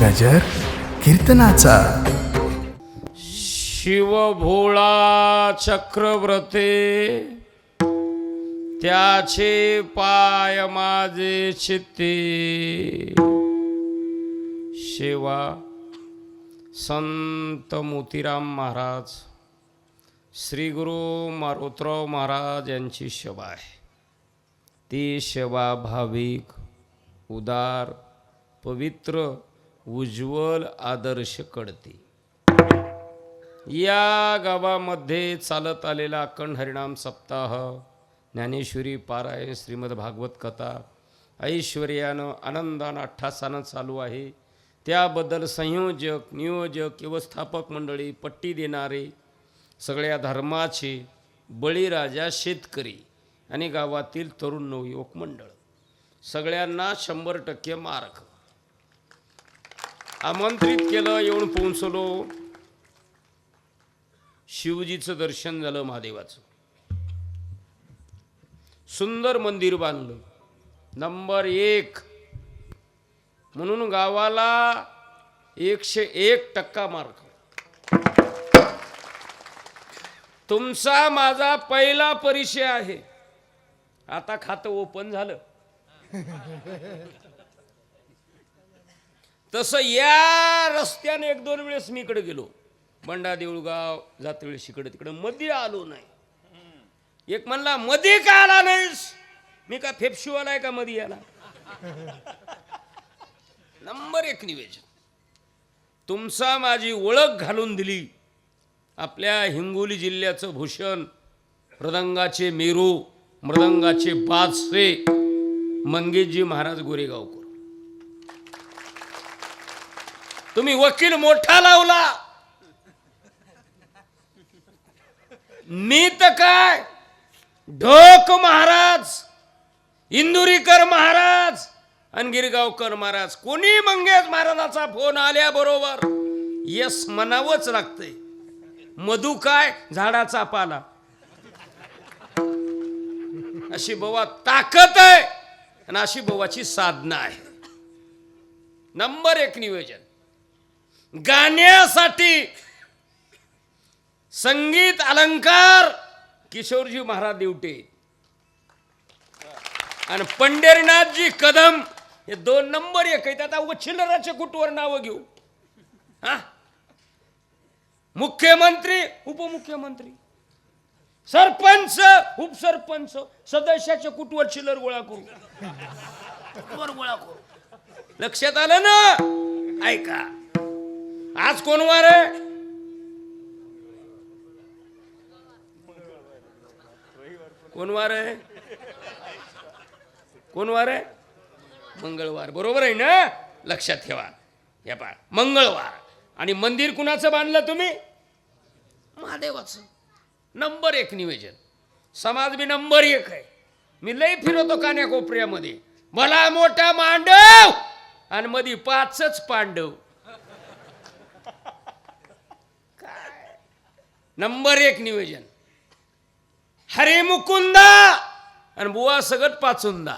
गजर कीर्तनाचा. शिवभोळा चक्रव्रते त्याचे पाय माझे चित्ते. शेवा संत मोतीराम महाराज श्री गुरु मारुतराव महाराज यांची सेवा आहे. ती सेवा भाविक उदार पवित्र उज्ज्वल आदर्श कळते. या गावामध्ये चालत आलेला अखंड हरिणाम सप्ताह ज्ञानेश्वरी पारायण श्रीमद भागवत कथा ऐश्वर्यानं आनंदानं अठ्ठासानं चालू आहे. त्याबद्दल संयोजक नियोजक व्यवस्थापक मंडळी पट्टी देणारे सगळ्या धर्माचे बळीराजा शेतकरी आणि गावातील तरुण नवयुवक मंडळ. सगळ्यांना शंभर टक्के मार्क आमंत्रित केलं येऊन पोहोचलो. शिवजीचं दर्शन झालं महादेवाचं. सुंदर मंदिर बांधलं. नंबर एक. म्हणून गावाला एकशे एक टक्का मार्क. तुमचा माझा पहिला परिचय आहे. आता खातं ओपन झालं. तसं या रस्त्याने एक दोन वेळेस मी इकडे गेलो. बंडा देऊळगाव जात वेळेस इकडे तिकडे. मध्ये आलो नाही. एक म्हणला मध्ये का आला नाहीस? मी का फेपशिवाला आहे का मध्ये आला नंबर एक निवेदन. तुमचा माझी ओळख घालून दिली. आपल्या हिंगोली जिल्ह्याचं भूषण मृदंगाचे मेरू मृदंगाचे पाचसे मंगेशजी महाराज गोरेगावकर. तुम्ही वकील मोठा लावला. मी तर काय? ढोक महाराज इंदुरीकर महाराज आणि गिरगावकर महाराज कोणी मंगेश महाराजाचा फोन आल्याबरोबर? यस म्हणावंच लागतंय. मधु काय? झाडाचा पाला. अशी बवा ताकद आहे आणि अशी बवाची साधना आहे. नंबर एक नियोजन गाण्यासाठी संगीत अलंकार किशोरजी महाराज दिवटे आणि पंढरीनाथजी कदम हे दोन नंबर एक आहेत. आता उगाच चिल्लराच्या कुटवर नावं घेऊ? हा? मुख्यमंत्री उपमुख्यमंत्री. सरपंच उपसरपंच सदस्याच्या कुटवर चिल्लर गोळा करू? गोळा करू? लक्षात आलं ना? ऐका. आज कोण वार आहे? कोण वार आहे? कोण वार आहे? मंगळवार. बरोबर आहे ना? लक्षात ठेवा. या पा मंगळवार. आणि मंदिर कुणाचं बांधलं तुम्ही? महादेवाचं. नंबर एक निवेदन. समाज बी नंबर एक आहे. मी लई फिरवतो कान्या कोपऱ्यामध्ये. मला मोठा मांडव आणि मधी पाचच पांडव. नंबर एक निवेदन. हरे मुकुंदा आणि बुवा सगट पाचुंदा.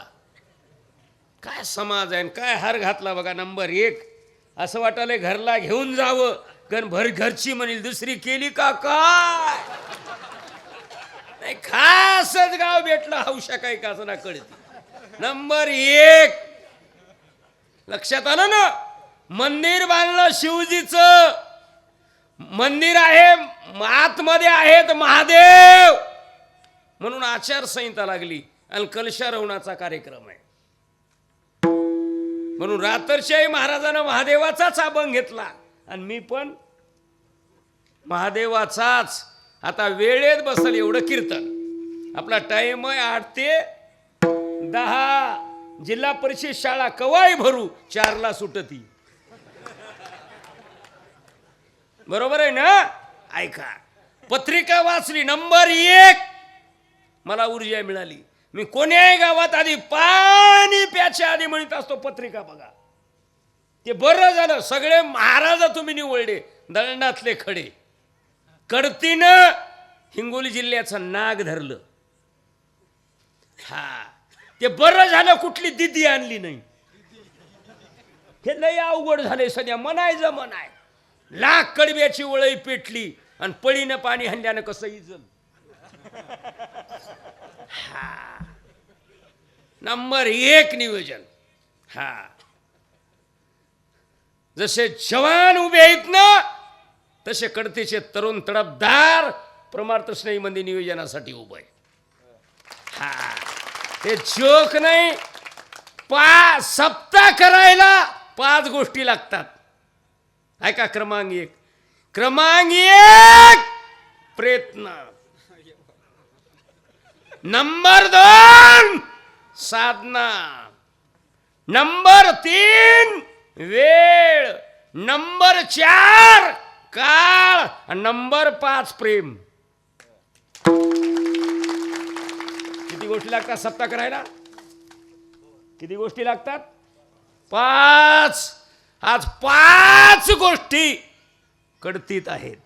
काय समाज आहे आणि काय हार घातला बघा नंबर एक. असं वाटायला घरला घेऊन जावं. कारण भर घरची म्हणील दुसरी केली का काय? नाही खासच गाव भेटलं हौशा काय का असं ना कळते नंबर एक. लक्षात आलं ना? मंदिर बांधलं शिवजीचं. मंदिर आहे आतमध्ये आहेत महादेव! म्हणून आचारसंहिता लागली आणि कलशारवणाचा कार्यक्रम आहे. म्हणून रातरशाही महाराजानं महादेवाचाच अभंग घेतला आणि मी पण महादेवाचाच. आता वेळेत बसल एवढं कीर्तन. आपला टाइम आहे आठ ते दहा. जिल्हा परिषद शाळा कवाय भरू चारला सुटती. बरोबर आहे ना? ऐका. पत्रिका वाचली नंबर एक. मला ऊर्जा मिळाली. मी कोण्याही गावात आधी पाणी प्याच्या आधी म्हणत असतो पत्रिका बघा. ते बरं झालं. सगळे महाराज तुम्ही निवडले. दळणातले खडे. कडतीनं हिंगोली जिल्ह्याचं नाग धरलं. हा. ते बरं झालं कुठली दिदी आणली नाही. हे लय अवघड झालंय सध्या. म्हणायचं म्हणाय लाख कडब्याची वळई पेटली आणि पळीनं पाणी हल्ल्यानं कसं इजल हा. नंबर एक नियोजन. हा. जसे जवान उभे आहेत ना तसे कडतीचे तरुण तडपदार प्रमाणमध्ये नियोजनासाठी उभं आहे हा. ते जोक नाही पा सप्ताह करायला पाच गोष्टी लागतात. ऐका क्रमांक एक. क्रमांक एक! प्रयत्न. नंबर दोन! साधना. नंबर तीन वेळ. नंबर चार काळ. नंबर पाच प्रेम. किती गोष्टी लागतात सप्ताह करायला? किती गोष्टी लागतात? पाच. आज पाच गोष्टी कडतीत आहेत.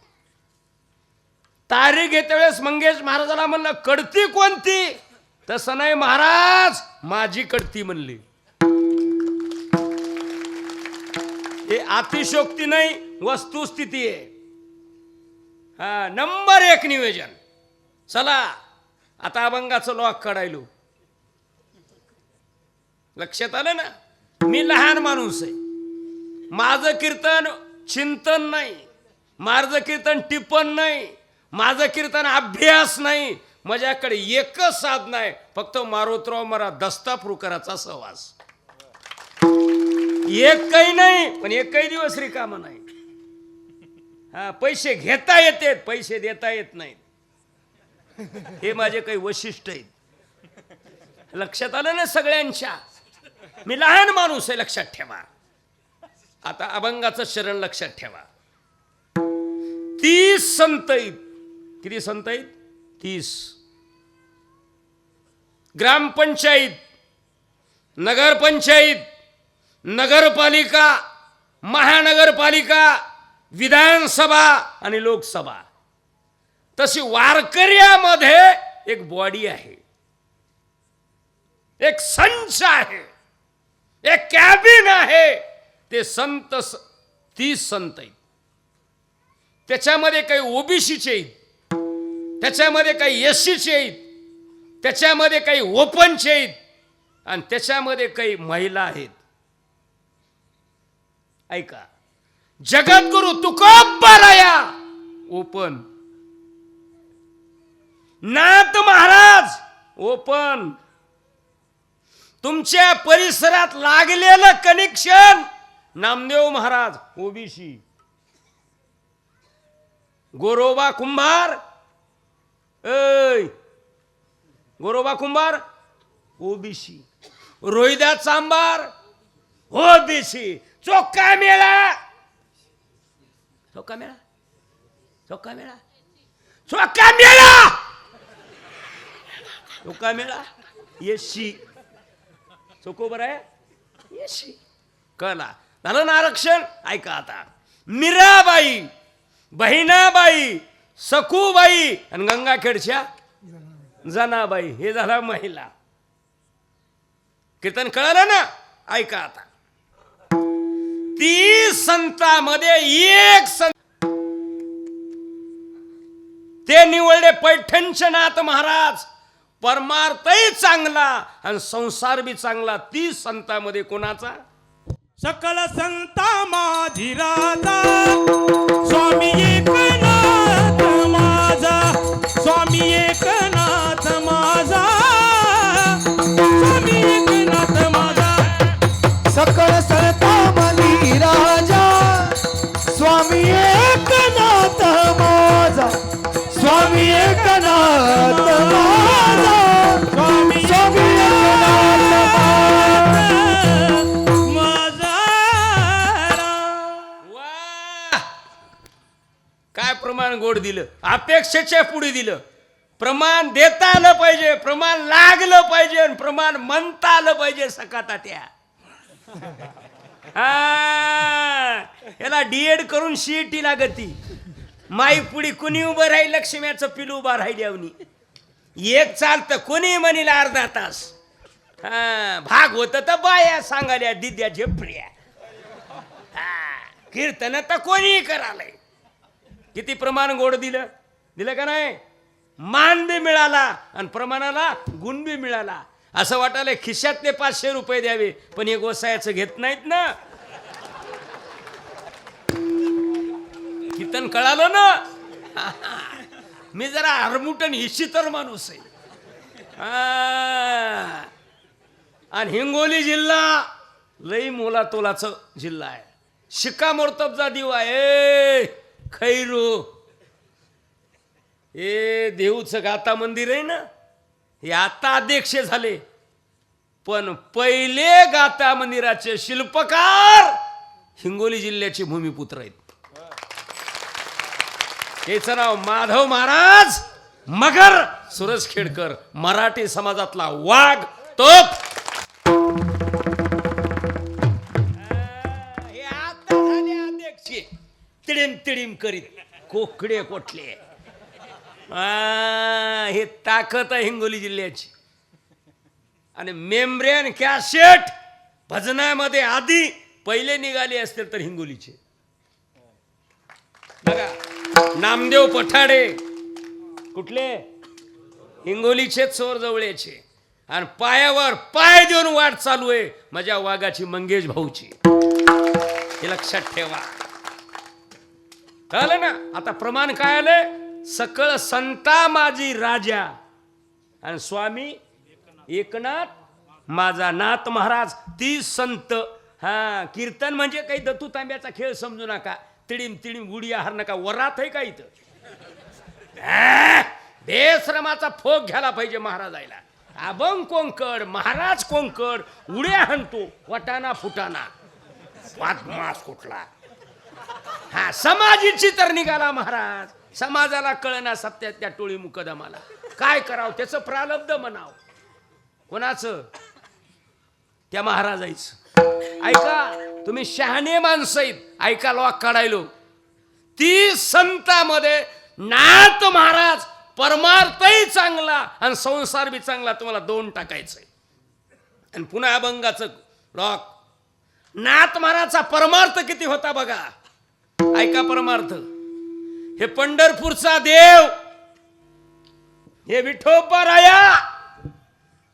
तारीख येत्या वेळेस मंगेश महाराजाला म्हणलं कडती कोणती? तसं नाही महाराज माझी कडती म्हणली. हे अतिशोक्ती नाही वस्तुस्थिती आहे. हा नंबर एक नियोजन चला आता अभंगाचं लॉक काढायलो. लक्षात आलं ना? मी लहान माणूस आहे. माझं कीर्तन चिंतन नाही. माझं कीर्तन टिपण नाही. माझं कीर्तन अभ्यास नाही. माझ्याकडे एकच साधना आहे. फक्त मारोतराव मरा दस्ता कराचा सहवास. एक काही नाही पण एकही दिवस रिकामा नाही. हा पैसे घेता येतात पैसे देता येत नाहीत. हे माझे काही वैशिष्ट्य आहेत. लक्षात आलं ना सगळ्यांच्या? मी लहान माणूस आहे लक्षात ठेवा. आता अभंगाचं शरण लक्षात ठेवा. तीस संत आहेत. किती संत आहेत? तीस. ग्रामपंचायत नगरपंचायत नगरपालिका महानगरपालिका विधानसभा आणि लोकसभा. तशी वारकऱ्यामध्ये एक बॉडी आहे. एक संच आहे. एक कॅबिन आहे. ते संत ती तीस संत आहेत. त्याच्यामध्ये काही ओबीसीचे आहेत. त्याच्यामध्ये काही एस सीचे आहेत. त्याच्यामध्ये काही ओपनचे आहेत. आणि त्याच्यामध्ये काही महिला आहेत. ऐका. जगद्गुरु तुकोबाराया. ओपन. नाथ महाराज. ओपन. तुमच्या परिसरात लागलेलं कनेक्शन. नामदेव महाराज ओबीसी. गोरोबा कुंभार. ऐ गोरोबा कुंभार ओबीसी. रोहिदा चांबार ओबीसी. चोक्का मेळा. चोक्का मेळा? चोक्का मेळा? चोक्का मेळा! चोक्का मेळा? येशी. चोको बरं आहे? येशी. कला झालं ना आरक्षण? ऐका आता. मीराबाई बहिणाबाई सखूबाई आणि गंगाखेडच्या जनाबाई हे झाला महिला. कीर्तन कळालं ना? ऐका आता. तीस संतामध्ये एक संत ते निवडले पैठणचे महाराज. परमार्थही चांगला आणि संसार बी चांगला. तीस संतामध्ये कोणाचा? सकल संता माझी राधा स्वामी एकनाथ माझा स्वामी एकनाथ माझा स्वामी एकनाथ माझा. सकल संता माझी राजा स्वामी एकनाथ माझा स्वामी एकनाथ गोड दिलं अपेक्षेच्या पुढे दिलं. प्रमाण देता आलं पाहिजे प्रमाण लागलं पाहिजे आणि प्रमाण म्हणता आलं पाहिजे सकाता त्या याला डीएड करून सीईटी लागती. माई पुढी कुणी उभं राहील लक्ष्म्याचं पिलू उभा राहील अवनी एक चालतं कोणी म्हणील अर्धा तास. हा भाग होत तर बाया सांगाल्या दिद्या झेपड्या कीर्तन तर कोणीही करालय. किती प्रमाण गोड दिलं? दिलं का नाही? मान बी मिळाला आणि प्रमाणाला गुण बी मिळाला. असं वाटायला खिशातले पाचशे रुपये द्यावे पण हे गोसायाचं घेत नाहीत ना. कीर्तन कळालं ना? मी जरा हरमुटन इशितर तर माणूस आहे. हा. आणि हिंगोली जिल्हा लई मोला तोलाचं जिल्हा आहे. शिक्कामोर्तबचा दिवा आहे. खैरू? हे देऊचं गाता मंदिर आहे ना? हे आता अध्यक्ष झाले. पण पहिले गाता मंदिराचे शिल्पकार हिंगोली जिल्ह्याचे भूमिपुत्र आहेत. त्याचं नाव माधव महाराज मगर सुरज खेडकर मराठी समाजातला वाघ तोप तिडीम तिडीम करीत. कोकडे कोठले? हे ताकद आहे हिंगोली जिल्ह्याची. आणि मेम्ब्रेन कॅसेट भजनामध्ये आधी पहिले निघाले असतील तर हिंगोलीचे. बघा नामदेव पठाडे कुठले? हिंगोलीचे चोर जवळचे आणि पायावर पाय देऊन वाट चालू आहे माझ्या वाघाची मंगेश भाऊची. हे लक्षात ठेवा. कळलं ना? आता प्रमाण काय आलंय? सकळ संता माझी राजा. आणि स्वामी एकनाथ माझा नाथ महाराज ती संत. हा कीर्तन म्हणजे काही दत्तू तांब्याचा खेळ समजू नका. तिडीम तिडीम गुडी आहार नका. वरात आहे का इथं? बेश्रमाचा फोक घ्यायला पाहिजे महाराजायला. अभंग कोंकड महाराज कोंकड उड्या हाणतो वटाना फुटाना वादमास कुठला? हा समाजीची तर निघाला महाराज. समाजाला कळना सत्यात त्या टोळी मुकदमाला. काय करावं त्याचं प्रालब्ध म्हणाव. कोणाचं? त्या महाराजाचं ऐका तुम्ही शहाणे माणसं आहेत. ऐका काढायलो ती संतामध्ये नाथ महाराज परमार्थही चांगला आणि संसार बी चांगला तुम्हाला दोन टाकायचंय. आणि पुन्हा अभंगाचं लॉक नाथ महाराजचा परमार्थ किती होता बघा. ऐका परमार्थ. हे पंढरपूरचा देव हे विठोबराया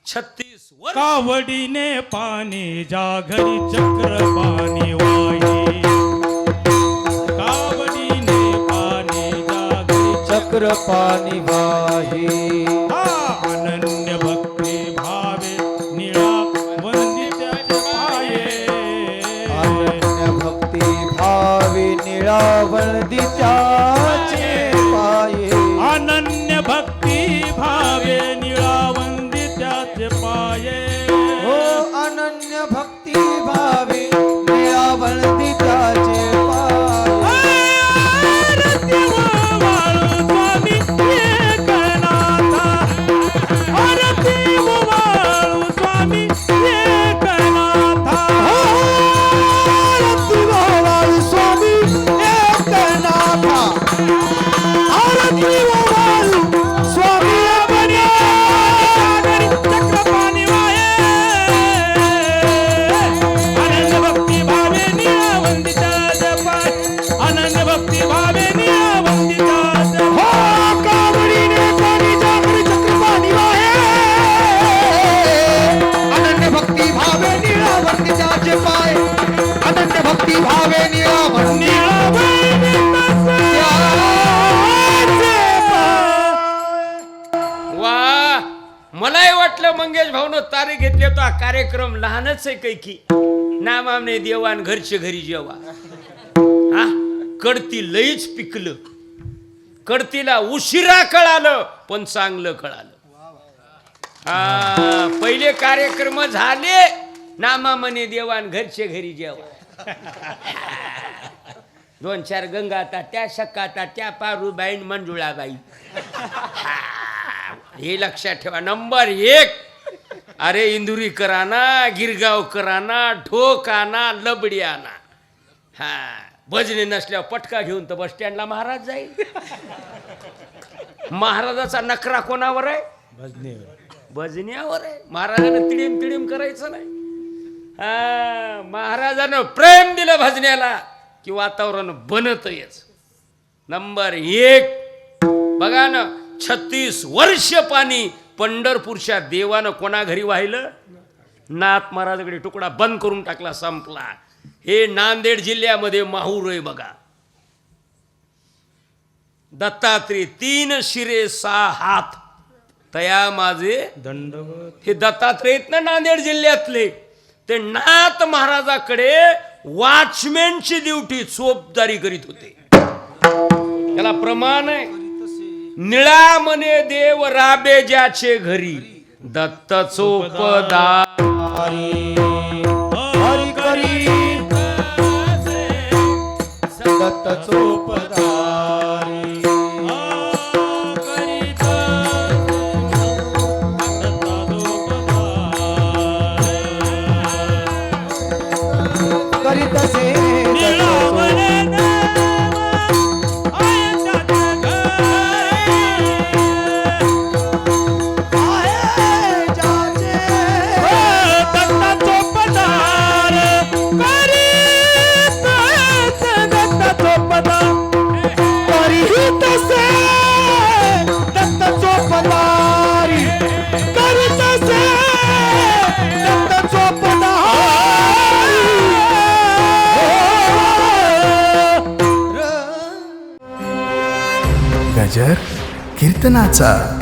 छत्तीस कावडीने पाणी जाघरी चक्र पाणी वाहे कावडीने पाणी जाघरी चक्र पाणी वाही वेळा निळावळदी भाऊन घेतले तो हा कार्यक्रम लहानच आहे कैकी नामामने देवान घरचे घरी जेवा. हा? कडती लईच पिकलं. कडतीला उशिरा कळालं पण चांगलं कळालं. हा पहिले कार्यक्रम झाले नामामने देवान घरचे घरी जेवा. दोन चार गंगा त्या शक्काता त्या पारूबाईन मंजुळाबाई. हे लक्षात ठेवा. नंबर एक अरे इंदुरी कराना गिरगाव कराना ढोकाना लबडी आणा हा भजने नसल्यावर पटका घेऊन तर बस स्टँडला महाराज जाईल. महाराजाचा नकरा कोणावर आहे? भजन्यावर आहे. महाराजानं तिडीम तिडीम करायचं नाही. हा महाराजानं प्रेम दिलं भजन्याला की वातावरण बनतयच. नंबर एक. बघा ना छत्तीस वर्ष पाणी पंढरपूरच्या देवानं कोणा घरी वाहिलं? नाथ महाराजाकडे तुकडा बंद करून टाकला संपला. हे नांदेड जिल्ह्यामध्ये माहूर आहे बघा. दत्तात्रय तीन शिरे सहा हात. तया माझे दंडवत. हे दत्तात्रय आहेत ना नांदेड जिल्ह्यातले. ते नाथ महाराजाकडे वॉचमॅनची ड्युटी चोपदारी करीत होते. त्याला प्रमाण आहे. निळा मने देव राबे ज्याचे घरी. दत्त चोपदा. हरी करी. दत्त चोपदारी गजर कीर्तनाचा